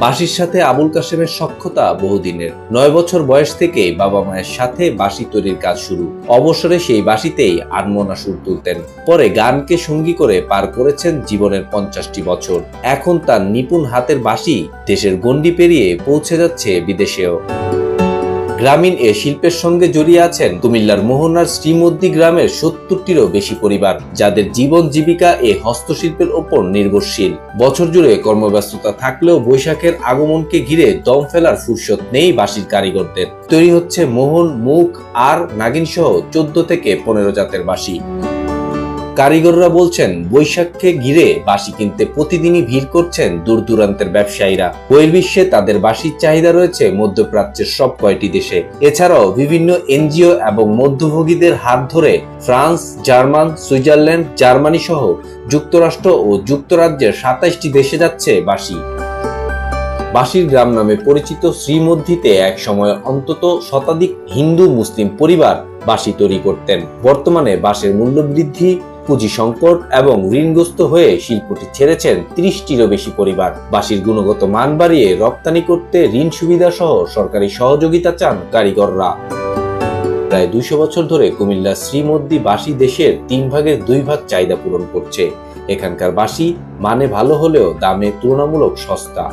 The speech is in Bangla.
বাঁশির সাথে আবুল কাশেমের সক্ষতা বহুদিনের। নয় বছর বয়স থেকে বাবা মায়ের সাথে বাঁশি তৈরির কাজ শুরু। অবসরে সেই বাঁশিতেই আনমনা সুর তুলতেন। পরে গানকে সঙ্গী করে পার করেছেন জীবনের পঞ্চাশটি বছর। এখন তার নিপুণ হাতের বাঁশি দেশের গণ্ডি পেরিয়ে পৌঁছে যাচ্ছে বিদেশেও। গ্রামীণ এ শিল্পের সঙ্গে জড়িয়ে আছেন কুমিল্লার মোহনার শ্রীমদ্দি গ্রামের সত্তরটিরও বেশি পরিবার, যাদের জীবন জীবিকা এ হস্তশিল্পের ওপর নির্ভরশীল। বছর জুড়ে কর্মব্যস্ততা থাকলেও বৈশাখের আগমনকে ঘিরে দম ফেলার ফুরসত নেই বাঁশির কারিগরদের। তৈরি হচ্ছে মোহন, মুখ, আর নাগিন সহ চোদ্দ থেকে পনেরো জাতের বাঁশি। কারিগররা বলছেন, বৈশাখকে ঘিরে বাঁশি কিনতে প্রতিদিনই ভিড় করছেন দূর দূরান্তের ব্যবসায়ীরা। বহির্বিশ্বে তাদের বাঁশির চাহিদা রয়েছে মধ্যপ্রাচ্যের সব কয়টি দেশে। এছাড়াও বিভিন্ন এনজিও এবং মধ্যভোগীদের হাত ধরে ফ্রান্স, জার্মান, সুইজারল্যান্ড, জার্মানি সহ যুক্তরাষ্ট্র ও যুক্তরাজ্যের সাতাইশটি দেশে যাচ্ছে বাঁশি। বাঁশির গ্রাম নামে পরিচিত শ্রীমধ্যিতে এক সময় অন্তত শতাধিক হিন্দু মুসলিম পরিবার বাঁশি তৈরি করতেন। বর্তমানে বাঁশের মূল্য বৃদ্ধি পুঁজি সংকট এবং ঋণগ্রস্ত হয়ে শিল্পটি ছেড়েছেন ত্রিশটিরও বেশি পরিবার। বাঁশির গুণগত মান বাড়িয়ে রপ্তানি করতে ঋণ সুবিধা সহ সরকারি সহযোগিতা চান কারিগররা। প্রায় দুইশো বছর ধরে কুমিল্লা শ্রীমদ্দি বাঁশি দেশের তিন ভাগের দুই ভাগ চাহিদা পূরণ করছে। এখানকার বাঁশি মানে ভালো হলেও দামে তুলনামূলক সস্তা।